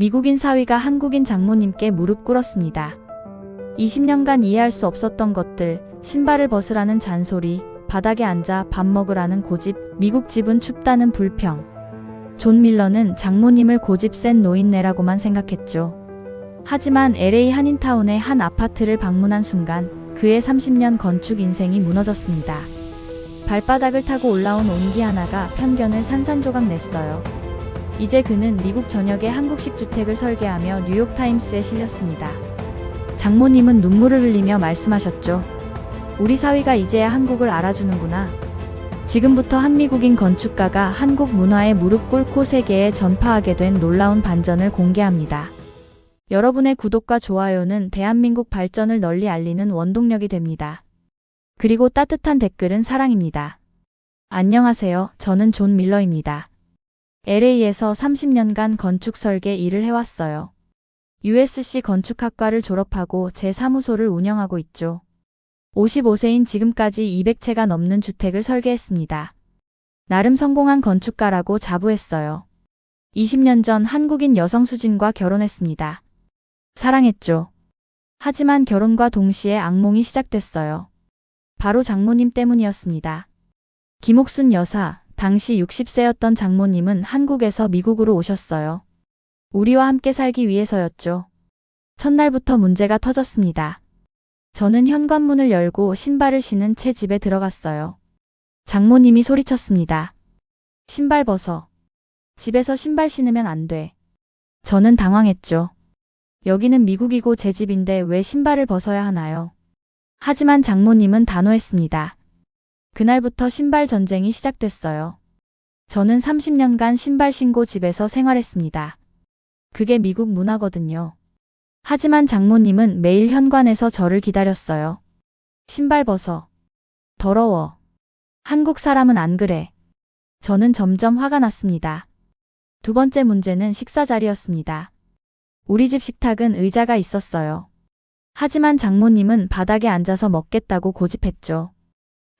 미국인 사위가 한국인 장모님께 무릎 꿇었습니다. 20년간 이해할 수 없었던 것들, 신발을 벗으라는 잔소리, 바닥에 앉아 밥 먹으라는 고집, 미국 집은 춥다는 불평. 존 밀러는 장모님을 고집 센 노인네라고만 생각했죠. 하지만 LA 한인타운의 한 아파트를 방문한 순간 그의 30년 건축 인생이 무너졌습니다. 발바닥을 타고 올라온 온기 하나가 편견을 산산조각 냈어요. 이제 그는 미국 전역에 한국식 주택을 설계하며 뉴욕타임스에 실렸습니다. 장모님은 눈물을 흘리며 말씀하셨죠. 우리 사위가 이제야 한국을 알아주는구나. 지금부터 한미국인 건축가가 한국 문화에 무릎 꿇고 세계에 전파하게 된 놀라운 반전을 공개합니다. 여러분의 구독과 좋아요는 대한민국 발전을 널리 알리는 원동력이 됩니다. 그리고 따뜻한 댓글은 사랑입니다. 안녕하세요. 저는 존 밀러입니다. LA에서 30년간 건축 설계 일을 해왔어요. USC 건축학과를 졸업하고 제 사무소를 운영하고 있죠. 55세인 지금까지 200채가 넘는 주택을 설계했습니다. 나름 성공한 건축가라고 자부했어요. 20년 전 한국인 여성 수진과 결혼했습니다. 사랑했죠. 하지만 결혼과 동시에 악몽이 시작됐어요. 바로 장모님 때문이었습니다. 김옥순 여사, 당시 60세였던 장모님은 한국에서 미국으로 오셨어요. 우리와 함께 살기 위해서였죠. 첫날부터 문제가 터졌습니다. 저는 현관문을 열고 신발을 신은 채 집에 들어갔어요. 장모님이 소리쳤습니다. 신발 벗어. 집에서 신발 신으면 안 돼. 저는 당황했죠. 여기는 미국이고 제 집인데 왜 신발을 벗어야 하나요? 하지만 장모님은 단호했습니다. 그날부터 신발 전쟁이 시작됐어요. 저는 30년간 신발 신고 집에서 생활했습니다. 그게 미국 문화거든요. 하지만 장모님은 매일 현관에서 저를 기다렸어요. 신발 벗어. 더러워. 한국 사람은 안 그래. 저는 점점 화가 났습니다. 두 번째 문제는 식사 자리였습니다. 우리 집 식탁은 의자가 있었어요. 하지만 장모님은 바닥에 앉아서 먹겠다고 고집했죠.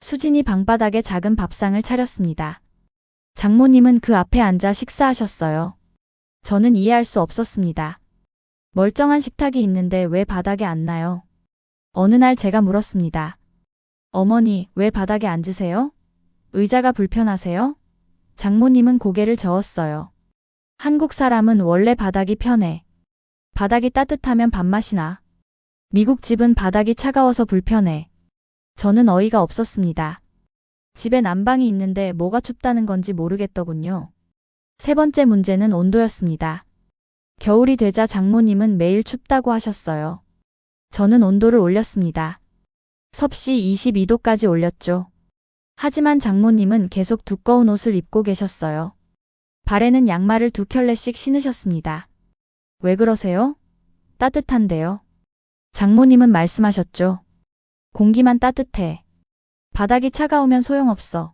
수진이 방바닥에 작은 밥상을 차렸습니다. 장모님은 그 앞에 앉아 식사하셨어요. 저는 이해할 수 없었습니다. 멀쩡한 식탁이 있는데 왜 바닥에 앉나요? 어느 날 제가 물었습니다. 어머니, 왜 바닥에 앉으세요? 의자가 불편하세요? 장모님은 고개를 저었어요. 한국 사람은 원래 바닥이 편해. 바닥이 따뜻하면 밥맛이 나. 미국 집은 바닥이 차가워서 불편해. 저는 어이가 없었습니다. 집에 난방이 있는데 뭐가 춥다는 건지 모르겠더군요. 세 번째 문제는 온도였습니다. 겨울이 되자 장모님은 매일 춥다고 하셨어요. 저는 온도를 올렸습니다. 섭씨 22도까지 올렸죠. 하지만 장모님은 계속 두꺼운 옷을 입고 계셨어요. 발에는 양말을 두 켤레씩 신으셨습니다. 왜 그러세요? 따뜻한데요. 장모님은 말씀하셨죠. 공기만 따뜻해. 바닥이 차가우면 소용없어.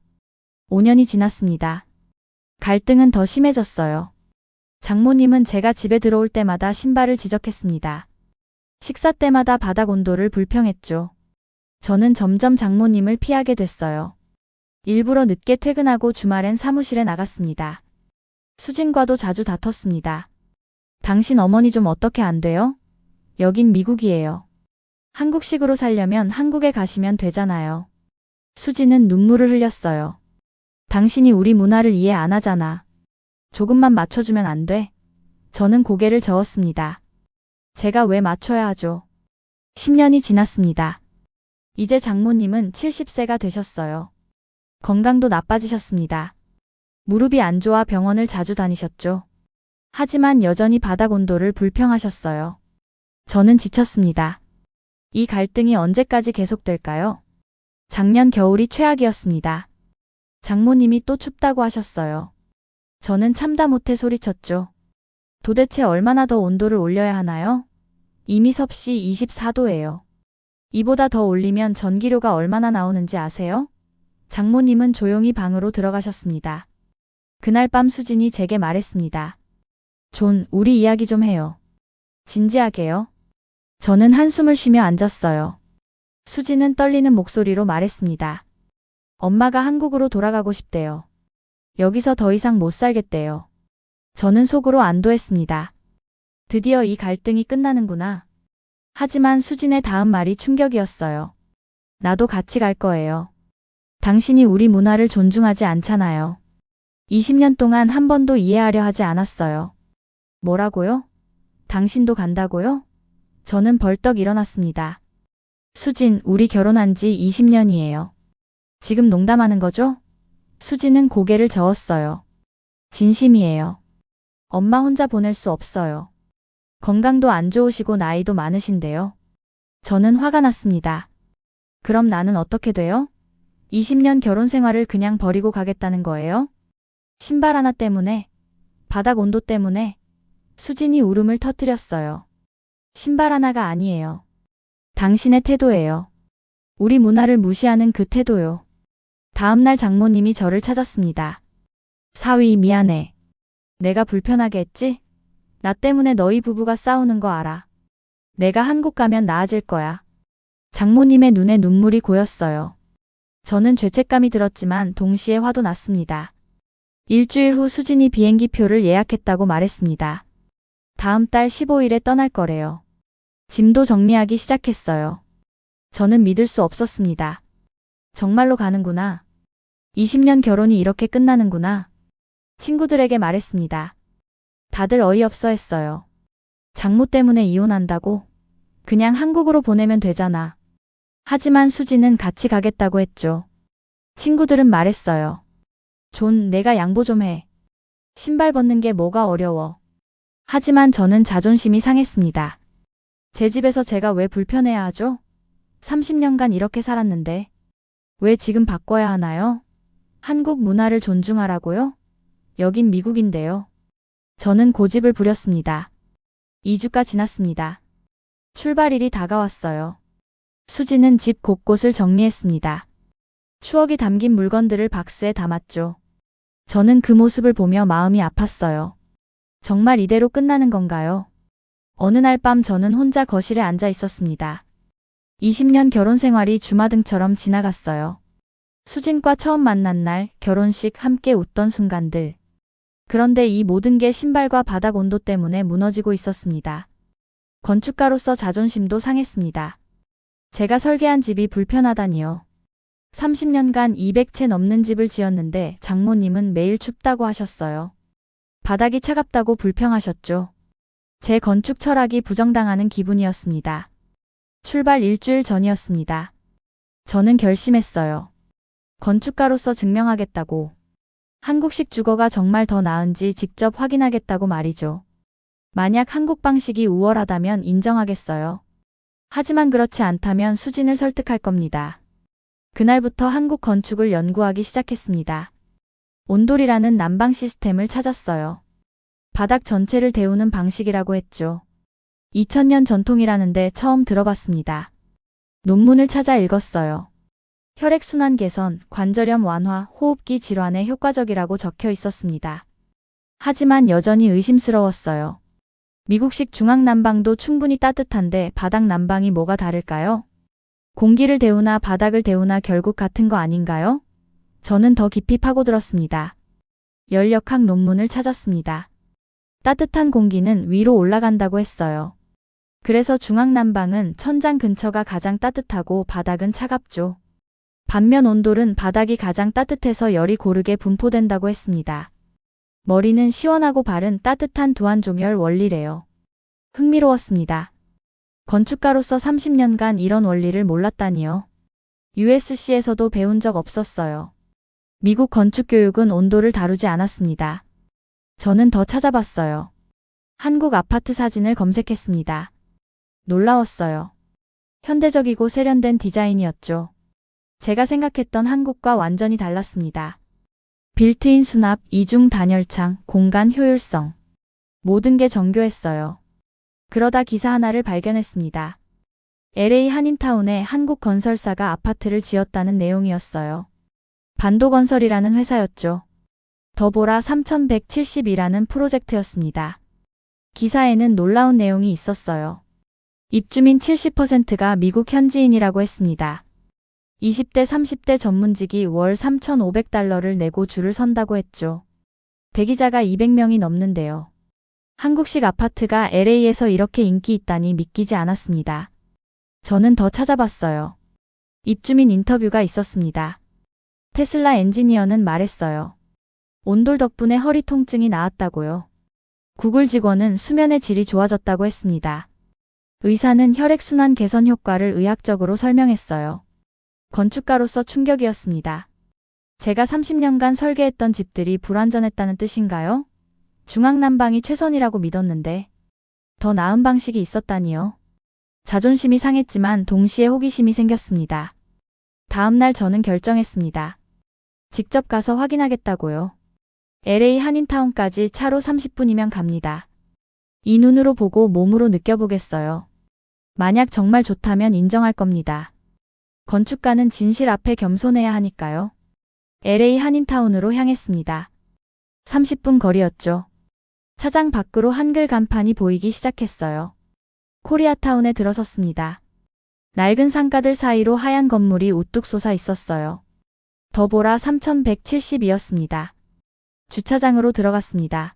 5년이 지났습니다. 갈등은 더 심해졌어요. 장모님은 제가 집에 들어올 때마다 신발을 지적했습니다. 식사 때마다 바닥 온도를 불평했죠. 저는 점점 장모님을 피하게 됐어요. 일부러 늦게 퇴근하고 주말엔 사무실에 나갔습니다. 수진과도 자주 다퉜습니다. 당신 어머니 좀 어떻게 안 돼요? 여긴 미국이에요. 한국식으로 살려면 한국에 가시면 되잖아요. 수지는 눈물을 흘렸어요. 당신이 우리 문화를 이해 안 하잖아. 조금만 맞춰주면 안 돼? 저는 고개를 저었습니다. 제가 왜 맞춰야 하죠? 10년이 지났습니다. 이제 장모님은 70세가 되셨어요. 건강도 나빠지셨습니다. 무릎이 안 좋아 병원을 자주 다니셨죠. 하지만 여전히 바닥 온도를 불평하셨어요. 저는 지쳤습니다. 이 갈등이 언제까지 계속될까요? 작년 겨울이 최악이었습니다. 장모님이 또 춥다고 하셨어요. 저는 참다 못해 소리쳤죠. 도대체 얼마나 더 온도를 올려야 하나요? 이미 섭씨 24도예요. 이보다 더 올리면 전기료가 얼마나 나오는지 아세요? 장모님은 조용히 방으로 들어가셨습니다. 그날 밤 수진이 제게 말했습니다. 존, 우리 이야기 좀 해요. 진지하게요. 저는 한숨을 쉬며 앉았어요. 수진은 떨리는 목소리로 말했습니다. 엄마가 한국으로 돌아가고 싶대요. 여기서 더 이상 못 살겠대요. 저는 속으로 안도했습니다. 드디어 이 갈등이 끝나는구나. 하지만 수진의 다음 말이 충격이었어요. 나도 같이 갈 거예요. 당신이 우리 문화를 존중하지 않잖아요. 20년 동안 한 번도 이해하려 하지 않았어요. 뭐라고요? 당신도 간다고요? 저는 벌떡 일어났습니다. 수진, 우리 결혼한 지 20년이에요. 지금 농담하는 거죠? 수진은 고개를 저었어요. 진심이에요. 엄마 혼자 보낼 수 없어요. 건강도 안 좋으시고 나이도 많으신데요. 저는 화가 났습니다. 그럼 나는 어떻게 돼요? 20년 결혼 생활을 그냥 버리고 가겠다는 거예요? 신발 하나 때문에, 바닥 온도 때문에, 수진이 울음을 터뜨렸어요. 신발 하나가 아니에요. 당신의 태도예요. 우리 문화를 무시하는 그 태도요. 다음날 장모님이 저를 찾았습니다. 사위 미안해. 내가 불편하게 했지? 나 때문에 너희 부부가 싸우는 거 알아. 내가 한국 가면 나아질 거야. 장모님의 눈에 눈물이 고였어요. 저는 죄책감이 들었지만 동시에 화도 났습니다. 일주일 후 수진이 비행기 표를 예약했다고 말했습니다. 다음 달 15일에 떠날 거래요. 짐도 정리하기 시작했어요. 저는 믿을 수 없었습니다. 정말로 가는구나. 20년 결혼이 이렇게 끝나는구나. 친구들에게 말했습니다. 다들 어이없어 했어요. 장모 때문에 이혼한다고? 그냥 한국으로 보내면 되잖아. 하지만 수지는 같이 가겠다고 했죠. 친구들은 말했어요. 존, 내가 양보 좀 해. 신발 벗는 게 뭐가 어려워. 하지만 저는 자존심이 상했습니다. 제 집에서 제가 왜 불편해야 하죠? 30년간 이렇게 살았는데. 왜 지금 바꿔야 하나요? 한국 문화를 존중하라고요? 여긴 미국인데요. 저는 고집을 부렸습니다. 2주가 지났습니다. 출발일이 다가왔어요. 수지는 집 곳곳을 정리했습니다. 추억이 담긴 물건들을 박스에 담았죠. 저는 그 모습을 보며 마음이 아팠어요. 정말 이대로 끝나는 건가요? 어느 날 밤 저는 혼자 거실에 앉아 있었습니다. 20년 결혼 생활이 주마등처럼 지나갔어요. 수진과 처음 만난 날 결혼식 함께 웃던 순간들. 그런데 이 모든 게 신발과 바닥 온도 때문에 무너지고 있었습니다. 건축가로서 자존심도 상했습니다. 제가 설계한 집이 불편하다니요. 30년간 200채 넘는 집을 지었는데 장모님은 매일 춥다고 하셨어요. 바닥이 차갑다고 불평하셨죠. 제 건축 철학이 부정당하는 기분이었습니다. 출발 일주일 전이었습니다. 저는 결심했어요. 건축가로서 증명하겠다고. 한국식 주거가 정말 더 나은지 직접 확인하겠다고 말이죠. 만약 한국 방식이 우월하다면 인정하겠어요. 하지만 그렇지 않다면 수진을 설득할 겁니다. 그날부터 한국 건축을 연구하기 시작했습니다. 온돌이라는 난방 시스템을 찾았어요. 바닥 전체를 데우는 방식이라고 했죠. 2000년 전통이라는데 처음 들어봤습니다. 논문을 찾아 읽었어요. 혈액순환 개선, 관절염 완화, 호흡기 질환에 효과적이라고 적혀 있었습니다. 하지만 여전히 의심스러웠어요. 미국식 중앙 난방도 충분히 따뜻한데 바닥 난방이 뭐가 다를까요? 공기를 데우나 바닥을 데우나 결국 같은 거 아닌가요? 저는 더 깊이 파고들었습니다. 연력학 논문을 찾았습니다. 따뜻한 공기는 위로 올라간다고 했어요. 그래서 중앙난방은 천장 근처가 가장 따뜻하고 바닥은 차갑죠. 반면 온돌은 바닥이 가장 따뜻해서 열이 고르게 분포된다고 했습니다. 머리는 시원하고 발은 따뜻한 두한종열 원리래요. 흥미로웠습니다. 건축가로서 30년간 이런 원리를 몰랐다니요. USC에서도 배운 적 없었어요. 미국 건축교육은 온도를 다루지 않았습니다. 저는 더 찾아봤어요. 한국 아파트 사진을 검색했습니다. 놀라웠어요. 현대적이고 세련된 디자인이었죠. 제가 생각했던 한국과 완전히 달랐습니다. 빌트인 수납, 이중 단열창, 공간 효율성. 모든 게 정교했어요. 그러다 기사 하나를 발견했습니다. LA 한인타운에 한국 건설사가 아파트를 지었다는 내용이었어요. 반도건설이라는 회사였죠. 더보라 3170이라는 프로젝트였습니다. 기사에는 놀라운 내용이 있었어요. 입주민 70%가 미국 현지인이라고 했습니다. 20대 30대 전문직이 월 3,500달러를 내고 줄을 선다고 했죠. 대기자가 200명이 넘는데요. 한국식 아파트가 LA에서 이렇게 인기 있다니 믿기지 않았습니다. 저는 더 찾아봤어요. 입주민 인터뷰가 있었습니다. 테슬라 엔지니어는 말했어요. 온돌 덕분에 허리 통증이 나았다고요. 구글 직원은 수면의 질이 좋아졌다고 했습니다. 의사는 혈액순환 개선 효과를 의학적으로 설명했어요. 건축가로서 충격이었습니다. 제가 30년간 설계했던 집들이 불완전했다는 뜻인가요? 중앙난방이 최선이라고 믿었는데 더 나은 방식이 있었다니요. 자존심이 상했지만 동시에 호기심이 생겼습니다. 다음날 저는 결정했습니다. 직접 가서 확인하겠다고요. LA 한인타운까지 차로 30분이면 갑니다. 이 눈으로 보고 몸으로 느껴보겠어요. 만약 정말 좋다면 인정할 겁니다. 건축가는 진실 앞에 겸손해야 하니까요. LA 한인타운으로 향했습니다. 30분 거리였죠. 차장 밖으로 한글 간판이 보이기 시작했어요. 코리아타운에 들어섰습니다. 낡은 상가들 사이로 하얀 건물이 우뚝 솟아 있었어요. 더보라 3172였습니다. 주차장으로 들어갔습니다.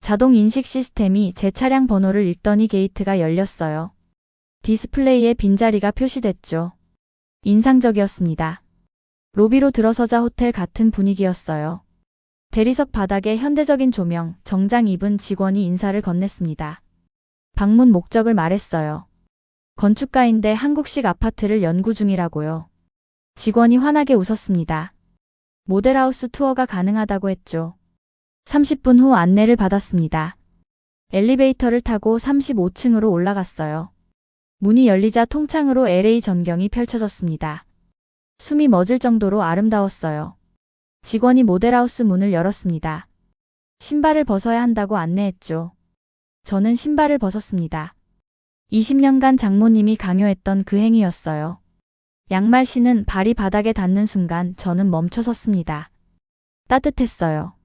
자동 인식 시스템이 제 차량 번호를 읽더니 게이트가 열렸어요. 디스플레이에 빈자리가 표시됐죠. 인상적이었습니다. 로비로 들어서자 호텔 같은 분위기였어요. 대리석 바닥에 현대적인 조명, 정장 입은 직원이 인사를 건넸습니다. 방문 목적을 말했어요. 건축가인데 한국식 아파트를 연구 중이라고요. 직원이 환하게 웃었습니다. 모델하우스 투어가 가능하다고 했죠. 30분 후 안내를 받았습니다. 엘리베이터를 타고 35층으로 올라갔어요. 문이 열리자 통창으로 LA 전경이 펼쳐졌습니다. 숨이 멎을 정도로 아름다웠어요. 직원이 모델하우스 문을 열었습니다. 신발을 벗어야 한다고 안내했죠. 저는 신발을 벗었습니다. 20년간 장모님이 강요했던 그 행위였어요. 양말 신은 발이 바닥에 닿는 순간 저는 멈춰 섰습니다. 따뜻했어요.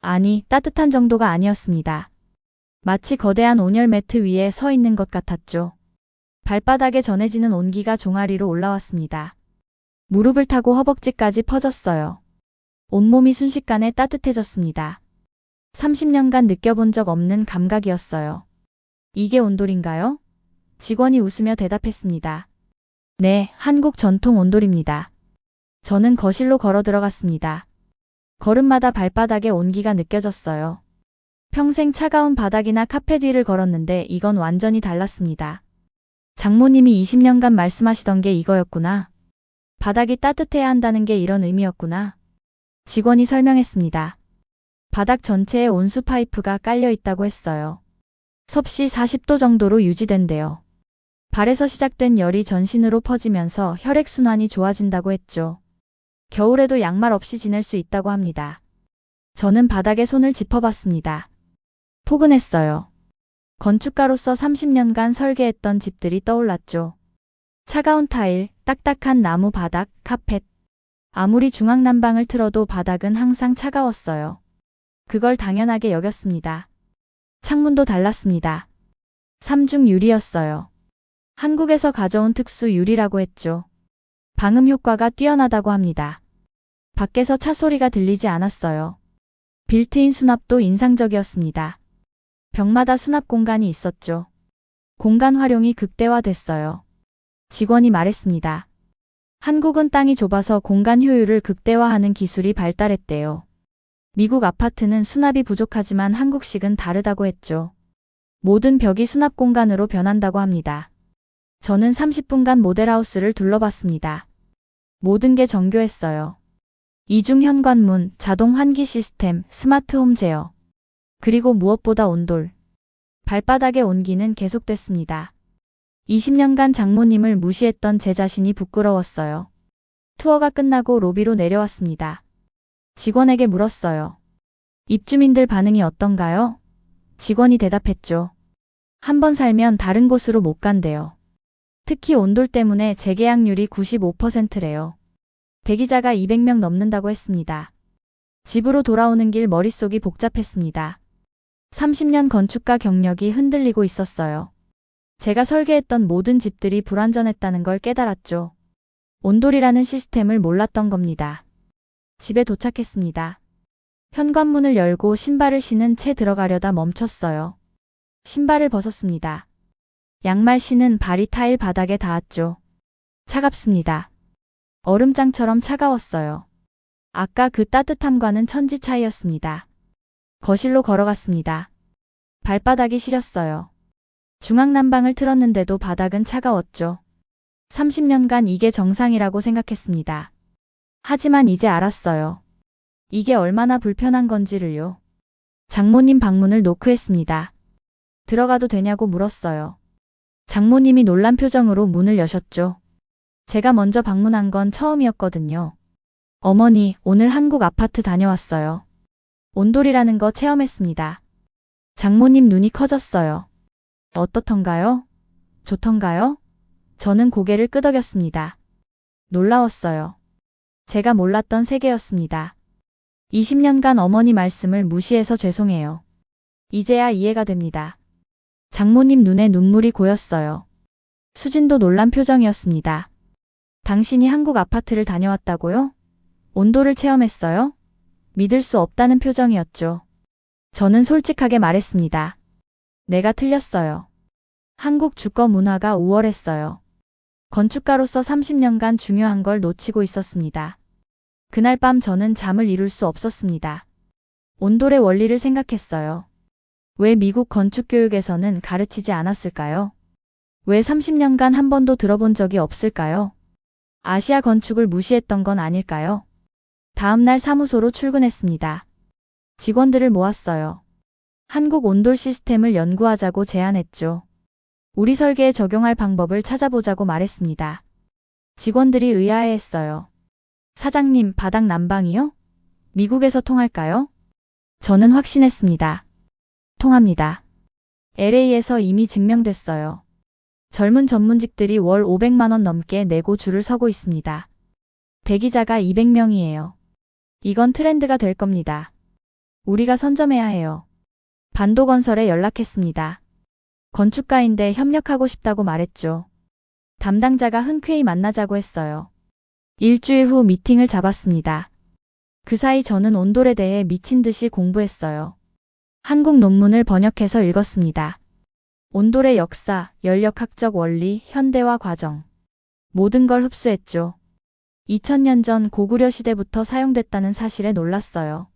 아니, 따뜻한 정도가 아니었습니다. 마치 거대한 온열 매트 위에 서 있는 것 같았죠. 발바닥에 전해지는 온기가 종아리로 올라왔습니다. 무릎을 타고 허벅지까지 퍼졌어요. 온몸이 순식간에 따뜻해졌습니다. 30년간 느껴본 적 없는 감각이었어요. 이게 온돌인가요? 직원이 웃으며 대답했습니다. 네, 한국 전통 온돌입니다. 저는 거실로 걸어 들어갔습니다. 걸음마다 발바닥에 온기가 느껴졌어요. 평생 차가운 바닥이나 카펫 위를 걸었는데 이건 완전히 달랐습니다. 장모님이 20년간 말씀하시던 게 이거였구나. 바닥이 따뜻해야 한다는 게 이런 의미였구나. 직원이 설명했습니다. 바닥 전체에 온수 파이프가 깔려 있다고 했어요. 섭씨 40도 정도로 유지된대요. 발에서 시작된 열이 전신으로 퍼지면서 혈액순환이 좋아진다고 했죠. 겨울에도 양말 없이 지낼 수 있다고 합니다. 저는 바닥에 손을 짚어봤습니다. 포근했어요. 건축가로서 30년간 설계했던 집들이 떠올랐죠. 차가운 타일, 딱딱한 나무 바닥, 카펫. 아무리 중앙난방을 틀어도 바닥은 항상 차가웠어요. 그걸 당연하게 여겼습니다. 창문도 달랐습니다. 삼중 유리였어요. 한국에서 가져온 특수 유리라고 했죠. 방음 효과가 뛰어나다고 합니다. 밖에서 차 소리가 들리지 않았어요. 빌트인 수납도 인상적이었습니다. 벽마다 수납 공간이 있었죠. 공간 활용이 극대화됐어요. 직원이 말했습니다. 한국은 땅이 좁아서 공간 효율을 극대화하는 기술이 발달했대요. 미국 아파트는 수납이 부족하지만 한국식은 다르다고 했죠. 모든 벽이 수납 공간으로 변한다고 합니다. 저는 30분간 모델하우스를 둘러봤습니다. 모든 게 정교했어요. 이중 현관문, 자동 환기 시스템, 스마트 홈 제어. 그리고 무엇보다 온돌. 발바닥의 온기는 계속됐습니다. 20년간 장모님을 무시했던 제 자신이 부끄러웠어요. 투어가 끝나고 로비로 내려왔습니다. 직원에게 물었어요. 입주민들 반응이 어떤가요? 직원이 대답했죠. 한번 살면 다른 곳으로 못 간대요. 특히 온돌 때문에 재계약률이 95%래요. 대기자가 200명 넘는다고 했습니다. 집으로 돌아오는 길 머릿속이 복잡했습니다. 30년 건축가 경력이 흔들리고 있었어요. 제가 설계했던 모든 집들이 불완전했다는 걸 깨달았죠. 온돌이라는 시스템을 몰랐던 겁니다. 집에 도착했습니다. 현관문을 열고 신발을 신은 채 들어가려다 멈췄어요. 신발을 벗었습니다. 양말 신은 발이 타일 바닥에 닿았죠. 차갑습니다. 얼음장처럼 차가웠어요. 아까 그 따뜻함과는 천지 차이였습니다. 거실로 걸어갔습니다. 발바닥이 시렸어요. 중앙난방을 틀었는데도 바닥은 차가웠죠. 30년간 이게 정상이라고 생각했습니다. 하지만 이제 알았어요. 이게 얼마나 불편한 건지를요. 장모님 방문을 노크했습니다. 들어가도 되냐고 물었어요. 장모님이 놀란 표정으로 문을 여셨죠. 제가 먼저 방문한 건 처음이었거든요. 어머니, 오늘 한국 아파트 다녀왔어요. 온돌이라는 거 체험했습니다. 장모님 눈이 커졌어요. 어떻던가요? 좋던가요? 저는 고개를 끄덕였습니다. 놀라웠어요. 제가 몰랐던 세계였습니다. 20년간 어머니 말씀을 무시해서 죄송해요. 이제야 이해가 됩니다. 장모님 눈에 눈물이 고였어요. 수진도 놀란 표정이었습니다. 당신이 한국 아파트를 다녀왔다고요? 온도를 체험했어요? 믿을 수 없다는 표정이었죠. 저는 솔직하게 말했습니다. 내가 틀렸어요. 한국 주거 문화가 우월했어요. 건축가로서 30년간 중요한 걸 놓치고 있었습니다. 그날 밤 저는 잠을 이룰 수 없었습니다. 온돌의 원리를 생각했어요. 왜 미국 건축 교육에서는 가르치지 않았을까요? 왜 30년간 한 번도 들어본 적이 없을까요? 아시아 건축을 무시했던 건 아닐까요? 다음 날 사무소로 출근했습니다. 직원들을 모았어요. 한국 온돌 시스템을 연구하자고 제안했죠. 우리 설계에 적용할 방법을 찾아보자고 말했습니다. 직원들이 의아해했어요. 사장님, 바닥 난방이요? 미국에서 통할까요? 저는 확신했습니다. 통합니다. LA에서 이미 증명됐어요. 젊은 전문직들이 월 500만원 넘게 내고 줄을 서고 있습니다. 대기자가 200명이에요. 이건 트렌드가 될 겁니다. 우리가 선점해야 해요. 반도건설에 연락했습니다. 건축가인데 협력하고 싶다고 말했죠. 담당자가 흔쾌히 만나자고 했어요. 일주일 후 미팅을 잡았습니다. 그 사이 저는 온돌에 대해 미친 듯이 공부했어요. 한국 논문을 번역해서 읽었습니다. 온돌의 역사, 연력학적 원리, 현대화 과정. 모든 걸 흡수했죠. 2000년 전 고구려 시대부터 사용됐다는 사실에 놀랐어요.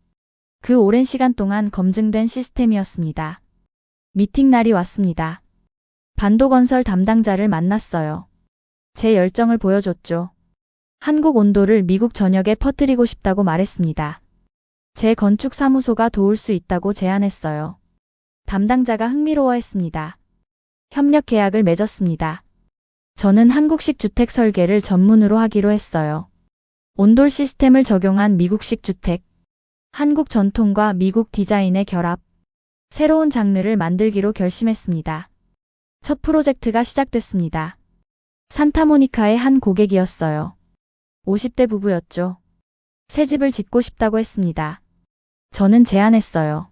그 오랜 시간 동안 검증된 시스템이었습니다. 미팅 날이 왔습니다. 반도건설 담당자를 만났어요. 제 열정을 보여줬죠. 한국 온도를 미국 전역에 퍼뜨리고 싶다고 말했습니다. 제 건축 사무소가 도울 수 있다고 제안했어요. 담당자가 흥미로워했습니다. 협력 계약을 맺었습니다. 저는 한국식 주택 설계를 전문으로 하기로 했어요. 온돌 시스템을 적용한 미국식 주택, 한국 전통과 미국 디자인의 결합, 새로운 장르를 만들기로 결심했습니다. 첫 프로젝트가 시작됐습니다. 산타모니카의 한 고객이었어요. 50대 부부였죠. 새 집을 짓고 싶다고 했습니다. 저는 제안했어요.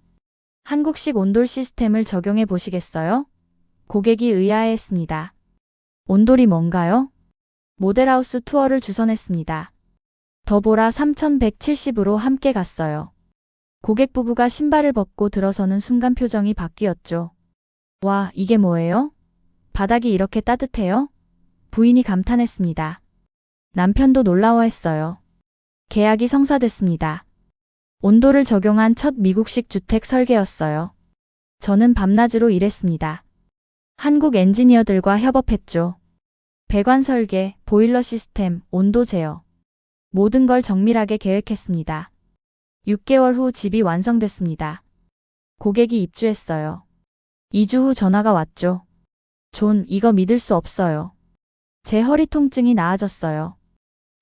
한국식 온돌 시스템을 적용해 보시겠어요? 고객이 의아해했습니다. 온돌이 뭔가요? 모델하우스 투어를 주선했습니다. 더보라 3170으로 함께 갔어요. 고객 부부가 신발을 벗고 들어서는 순간 표정이 바뀌었죠. 와, 이게 뭐예요? 바닥이 이렇게 따뜻해요? 부인이 감탄했습니다. 남편도 놀라워했어요. 계약이 성사됐습니다. 온도를 적용한 첫 미국식 주택 설계였어요. 저는 밤낮으로 일했습니다. 한국 엔지니어들과 협업했죠. 배관 설계, 보일러 시스템, 온도 제어. 모든 걸 정밀하게 계획했습니다. 6개월 후 집이 완성됐습니다. 고객이 입주했어요. 2주 후 전화가 왔죠. 존, 이거 믿을 수 없어요. 제 허리 통증이 나아졌어요.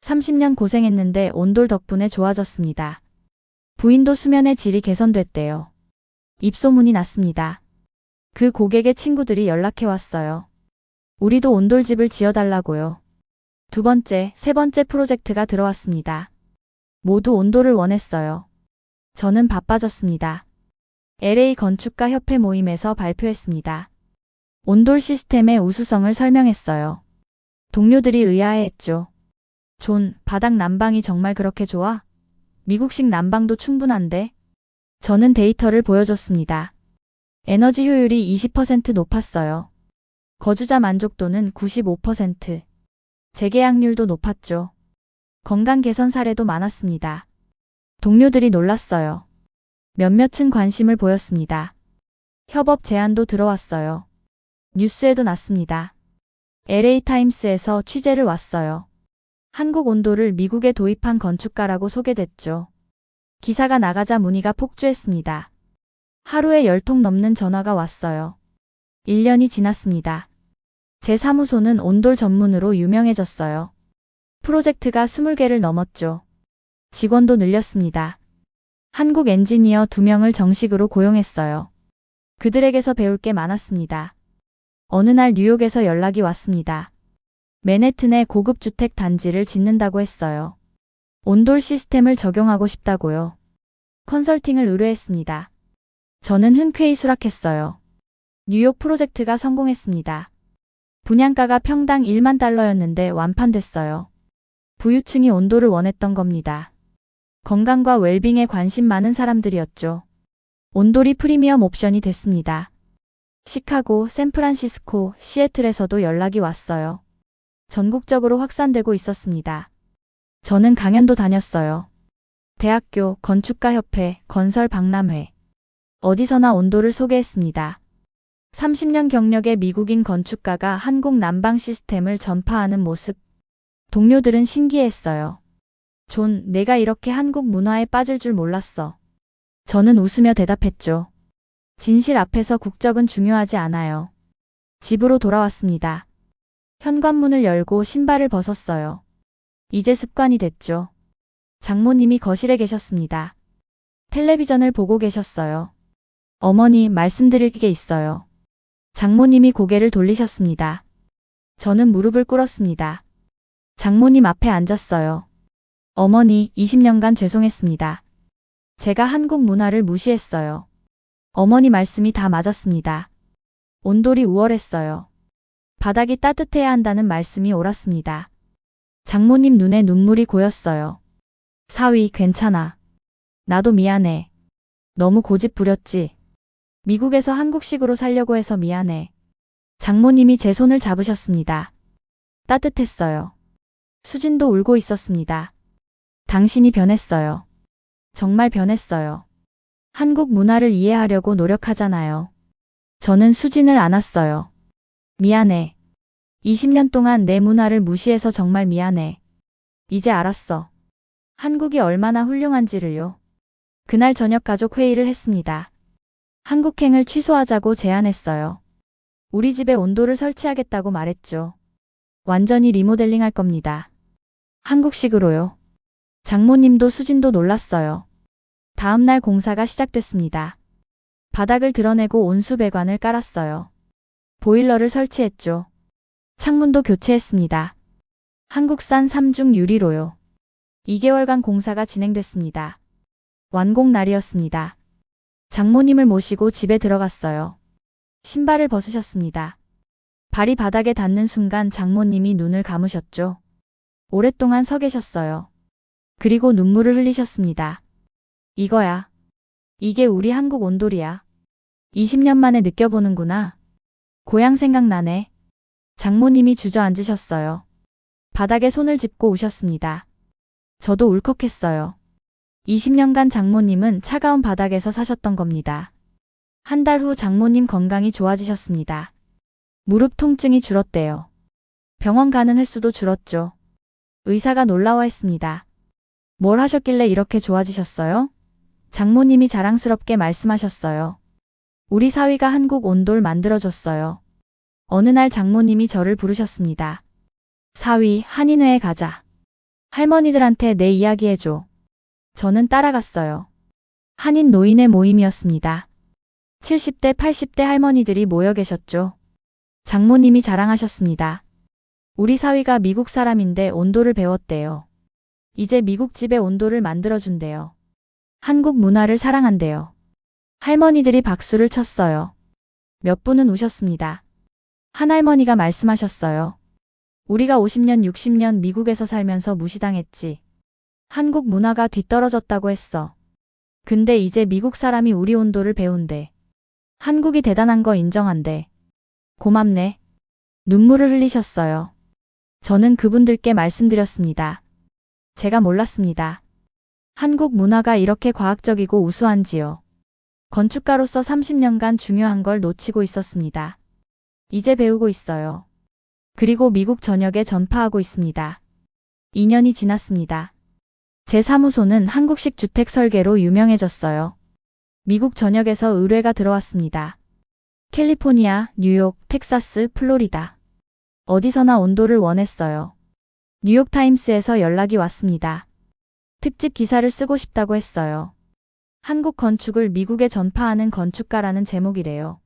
30년 고생했는데 온돌 덕분에 좋아졌습니다. 부인도 수면의 질이 개선됐대요. 입소문이 났습니다. 그 고객의 친구들이 연락해 왔어요. 우리도 온돌집을 지어달라고요. 두 번째, 세 번째 프로젝트가 들어왔습니다. 모두 온돌을 원했어요. 저는 바빠졌습니다. LA 건축가 협회 모임에서 발표했습니다. 온돌 시스템의 우수성을 설명했어요. 동료들이 의아해했죠. 존, 바닥 난방이 정말 그렇게 좋아? 미국식 난방도 충분한데? 저는 데이터를 보여줬습니다. 에너지 효율이 20% 높았어요. 거주자 만족도는 95%. 재계약률도 높았죠. 건강 개선 사례도 많았습니다. 동료들이 놀랐어요. 몇몇은 관심을 보였습니다. 협업 제안도 들어왔어요. 뉴스에도 났습니다. LA타임스에서 취재를 왔어요. 한국 온도를 미국에 도입한 건축가라고 소개됐죠. 기사가 나가자 문의가 폭주했습니다. 하루에 10통 넘는 전화가 왔어요. 1년이 지났습니다. 제 사무소는 온돌 전문으로 유명해졌어요. 프로젝트가 20개를 넘었죠. 직원도 늘렸습니다. 한국 엔지니어 2명을 정식으로 고용했어요. 그들에게서 배울 게 많았습니다. 어느 날 뉴욕에서 연락이 왔습니다. 맨해튼에 고급 주택 단지를 짓는다고 했어요. 온돌 시스템을 적용하고 싶다고요. 컨설팅을 의뢰했습니다. 저는 흔쾌히 수락했어요. 뉴욕 프로젝트가 성공했습니다. 분양가가 평당 1만 달러였는데 완판됐어요. 부유층이 온도를 원했던 겁니다. 건강과 웰빙에 관심 많은 사람들이었죠. 온돌이 프리미엄 옵션이 됐습니다. 시카고, 샌프란시스코, 시애틀에서도 연락이 왔어요. 전국적으로 확산되고 있었습니다. 저는 강연도 다녔어요. 대학교, 건축가협회, 건설박람회. 어디서나 온도를 소개했습니다. 30년 경력의 미국인 건축가가 한국 난방 시스템을 전파하는 모습. 동료들은 신기했어요. 존, 내가 이렇게 한국 문화에 빠질 줄 몰랐어. 저는 웃으며 대답했죠. 진실 앞에서 국적은 중요하지 않아요. 집으로 돌아왔습니다. 현관문을 열고 신발을 벗었어요. 이제 습관이 됐죠. 장모님이 거실에 계셨습니다. 텔레비전을 보고 계셨어요. 어머니, 말씀드릴 게 있어요. 장모님이 고개를 돌리셨습니다. 저는 무릎을 꿇었습니다. 장모님 앞에 앉았어요. 어머니, 20년간 죄송했습니다. 제가 한국 문화를 무시했어요. 어머니 말씀이 다 맞았습니다. 온돌이 우월했어요. 바닥이 따뜻해야 한다는 말씀이 옳았습니다. 장모님 눈에 눈물이 고였어요. 사위, 괜찮아. 나도 미안해. 너무 고집 부렸지. 미국에서 한국식으로 살려고 해서 미안해. 장모님이 제 손을 잡으셨습니다. 따뜻했어요. 수진도 울고 있었습니다. 당신이 변했어요. 정말 변했어요. 한국 문화를 이해하려고 노력하잖아요. 저는 수진을 안았어요. 미안해. 20년 동안 내 문화를 무시해서 정말 미안해. 이제 알았어. 한국이 얼마나 훌륭한지를요. 그날 저녁 가족 회의를 했습니다. 한국행을 취소하자고 제안했어요. 우리 집에 온도를 설치하겠다고 말했죠. 완전히 리모델링 할 겁니다. 한국식으로요. 장모님도 수진도 놀랐어요. 다음 날 공사가 시작됐습니다. 바닥을 드러내고 온수배관을 깔았어요. 보일러를 설치했죠. 창문도 교체했습니다. 한국산 3중 유리로요. 2개월간 공사가 진행됐습니다. 완공 날이었습니다. 장모님을 모시고 집에 들어갔어요. 신발을 벗으셨습니다. 발이 바닥에 닿는 순간 장모님이 눈을 감으셨죠. 오랫동안 서 계셨어요. 그리고 눈물을 흘리셨습니다. 이거야. 이게 우리 한국 온돌이야. 20년 만에 느껴보는구나. 고향 생각나네. 장모님이 주저앉으셨어요. 바닥에 손을 짚고 우셨습니다. 저도 울컥했어요. 20년간 장모님은 차가운 바닥에서 사셨던 겁니다. 한 달 후 장모님 건강이 좋아지셨습니다. 무릎 통증이 줄었대요. 병원 가는 횟수도 줄었죠. 의사가 놀라워했습니다. 뭘 하셨길래 이렇게 좋아지셨어요? 장모님이 자랑스럽게 말씀하셨어요. 우리 사위가 한국 온돌 만들어줬어요. 어느 날 장모님이 저를 부르셨습니다. 사위, 한인회에 가자. 할머니들한테 내 이야기 해줘. 저는 따라갔어요. 한인 노인의 모임이었습니다. 70대, 80대 할머니들이 모여 계셨죠. 장모님이 자랑하셨습니다. 우리 사위가 미국 사람인데 온도를 배웠대요. 이제 미국 집에 온도를 만들어준대요. 한국 문화를 사랑한대요. 할머니들이 박수를 쳤어요. 몇 분은 우셨습니다. 한 할머니가 말씀하셨어요. 우리가 50년, 60년 미국에서 살면서 무시당했지. 한국 문화가 뒤떨어졌다고 했어. 근데 이제 미국 사람이 우리 온도를 배운대. 한국이 대단한 거 인정한대. 고맙네. 눈물을 흘리셨어요. 저는 그분들께 말씀드렸습니다. 제가 몰랐습니다. 한국 문화가 이렇게 과학적이고 우수한지요. 건축가로서 30년간 중요한 걸 놓치고 있었습니다. 이제 배우고 있어요. 그리고 미국 전역에 전파하고 있습니다. 2년이 지났습니다. 제 사무소는 한국식 주택 설계로 유명해졌어요. 미국 전역에서 의뢰가 들어왔습니다. 캘리포니아, 뉴욕, 텍사스, 플로리다. 어디서나 온도를 원했어요. 뉴욕타임스에서 연락이 왔습니다. 특집 기사를 쓰고 싶다고 했어요. 한국 건축을 미국에 전파하는 건축가라는 제목이래요.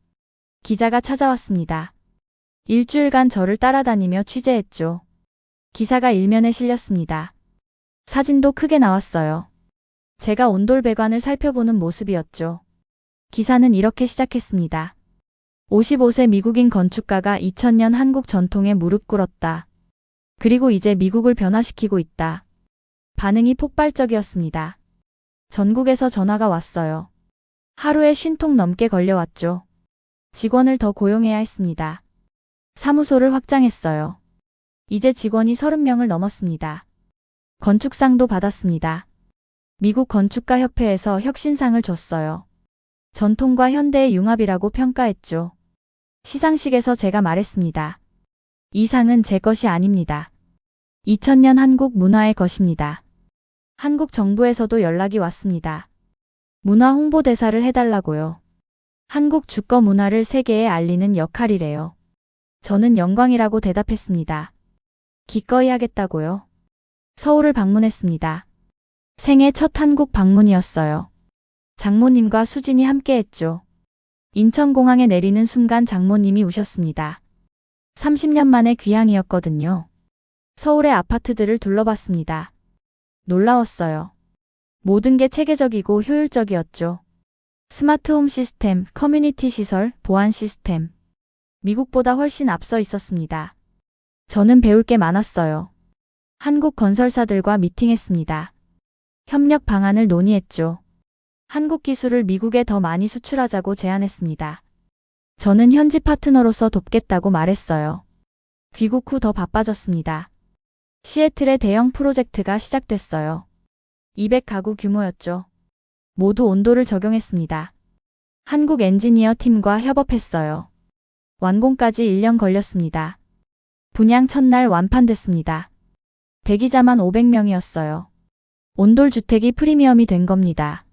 기자가 찾아왔습니다. 일주일간 저를 따라다니며 취재했죠. 기사가 일면에 실렸습니다. 사진도 크게 나왔어요. 제가 온돌배관을 살펴보는 모습이었죠. 기사는 이렇게 시작했습니다. 55세 미국인 건축가가 2000년 한국 전통에 무릎 꿇었다. 그리고 이제 미국을 변화시키고 있다. 반응이 폭발적이었습니다. 전국에서 전화가 왔어요. 하루에 50통 넘게 걸려왔죠. 직원을 더 고용해야 했습니다. 사무소를 확장했어요. 이제 직원이 30명을 넘었습니다. 건축상도 받았습니다. 미국 건축가 협회에서 혁신상을 줬어요. 전통과 현대의 융합이라고 평가했죠. 시상식에서 제가 말했습니다. 이 상은 제 것이 아닙니다. 2000년 한국 문화의 것입니다. 한국 정부에서도 연락이 왔습니다. 문화 홍보대사를 해달라고요. 한국 주거 문화를 세계에 알리는 역할이래요. 저는 영광이라고 대답했습니다. 기꺼이 하겠다고요. 서울을 방문했습니다. 생애 첫 한국 방문이었어요. 장모님과 수진이 함께 했죠. 인천공항에 내리는 순간 장모님이 우셨습니다. 30년 만에 귀향이었거든요. 서울의 아파트들을 둘러봤습니다. 놀라웠어요. 모든 게 체계적이고 효율적이었죠. 스마트 홈 시스템, 커뮤니티 시설, 보안 시스템. 미국보다 훨씬 앞서 있었습니다. 저는 배울 게 많았어요. 한국 건설사들과 미팅했습니다. 협력 방안을 논의했죠. 한국 기술을 미국에 더 많이 수출하자고 제안했습니다. 저는 현지 파트너로서 돕겠다고 말했어요. 귀국 후 더 바빠졌습니다. 시애틀의 대형 프로젝트가 시작됐어요. 200가구 규모였죠. 모두 온도를 적용했습니다. 한국 엔지니어 팀과 협업했어요. 완공까지 1년 걸렸습니다. 분양 첫날 완판됐습니다. 대기자만 500명이었어요. 온돌 주택이 프리미엄이 된 겁니다.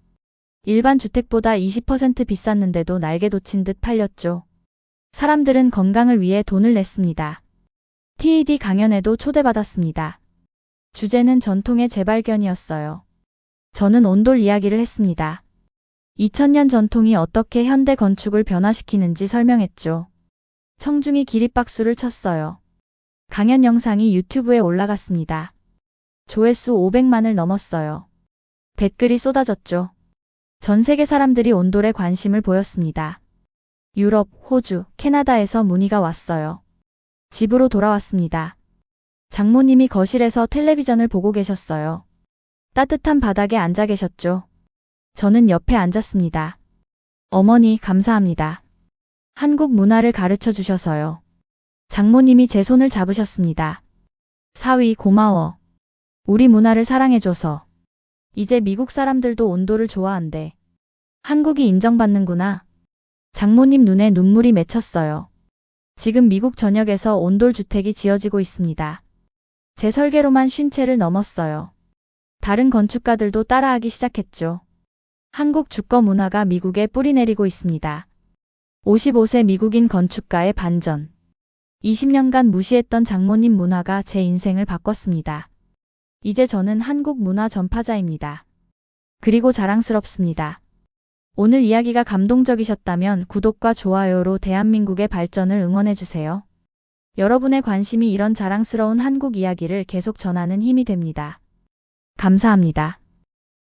일반 주택보다 20% 비쌌는데도 날개 돋친 듯 팔렸죠. 사람들은 건강을 위해 돈을 냈습니다. TED 강연에도 초대받았습니다. 주제는 전통의 재발견이었어요. 저는 온돌 이야기를 했습니다. 2000년 전통이 어떻게 현대 건축을 변화시키는지 설명했죠. 청중이 기립박수를 쳤어요. 강연 영상이 유튜브에 올라갔습니다. 조회수 500만을 넘었어요. 댓글이 쏟아졌죠. 전 세계 사람들이 온돌에 관심을 보였습니다. 유럽, 호주, 캐나다에서 문의가 왔어요. 집으로 돌아왔습니다. 장모님이 거실에서 텔레비전을 보고 계셨어요. 따뜻한 바닥에 앉아 계셨죠. 저는 옆에 앉았습니다. 어머니, 감사합니다. 한국 문화를 가르쳐 주셔서요. 장모님이 제 손을 잡으셨습니다. 사위, 고마워. 우리 문화를 사랑해줘서. 이제 미국 사람들도 온도를 좋아한대. 한국이 인정받는구나. 장모님 눈에 눈물이 맺혔어요. 지금 미국 전역에서 온돌 주택이 지어지고 있습니다. 제 설계로만 쉰 채를 넘었어요. 다른 건축가들도 따라하기 시작했죠. 한국 주거 문화가 미국에 뿌리내리고 있습니다. 55세 미국인 건축가의 반전. 20년간 무시했던 장모님 문화가 제 인생을 바꿨습니다. 이제 저는 한국 문화 전파자입니다. 그리고 자랑스럽습니다. 오늘 이야기가 감동적이셨다면 구독과 좋아요로 대한민국의 발전을 응원해주세요. 여러분의 관심이 이런 자랑스러운 한국 이야기를 계속 전하는 힘이 됩니다. 감사합니다.